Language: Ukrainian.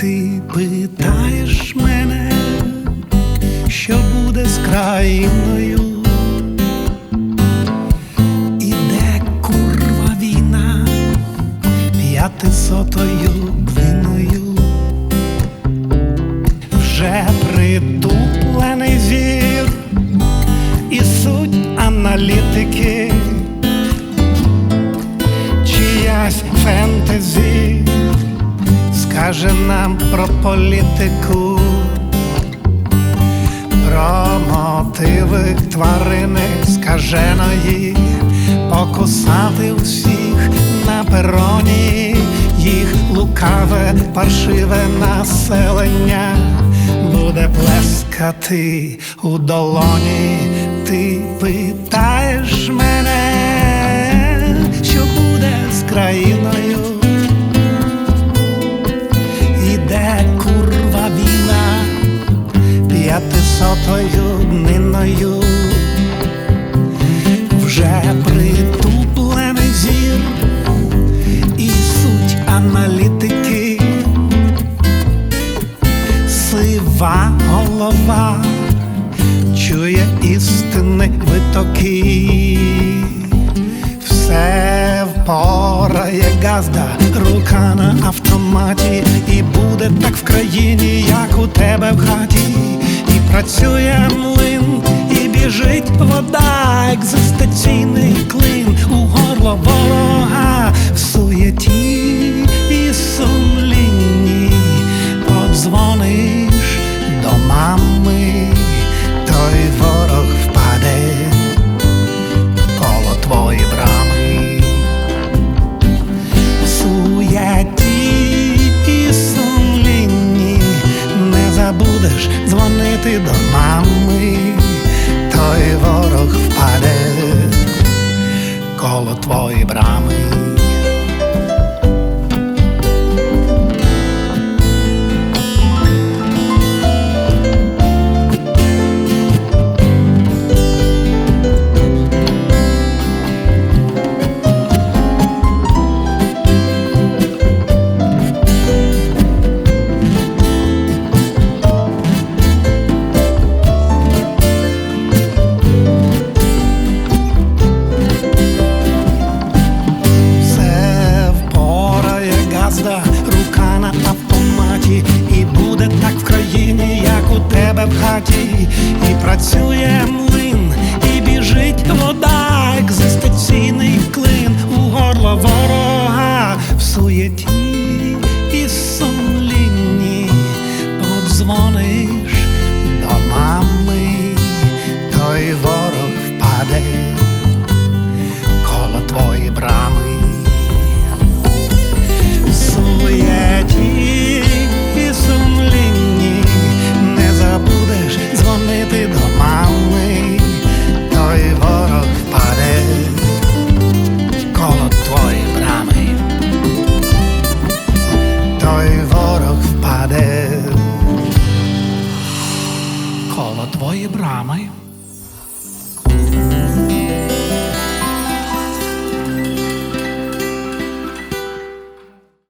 Ти питаєш мене, що буде з країною? Іде курва війна п'ятисотою клиною. Вже притуплений зір і суть аналітики, скаже нам про політику, про мотиви тварини скаженої, покусати усіх на пероні, їх лукаве, паршиве населення буде плескати у долоні. Ти питаєш п'ятисотою дниною, вже притуплений зір і суть аналітики, сива голова чує істини витоки, все впорає газда, рука на автоматі, і буде так в країні, як у тебе в хаті, працює млин, і біжить вода, екзистенційний клин. У горло ворога в суєті і сумлінні. Подзвониш до мами, той ворог впаде коло твої брами. В суєті і не забудеш дзвонити до мами, той ворог впаде коло твої брами. АК на автоматі, і буде так в країні, як у тебе в хаті, і працює млин, і біжить вода, екзистенційний клин. У горло ворога в суєті і сумлінні. Подзвониш до мами, той ворог впаде. Коло твої брами. Mama?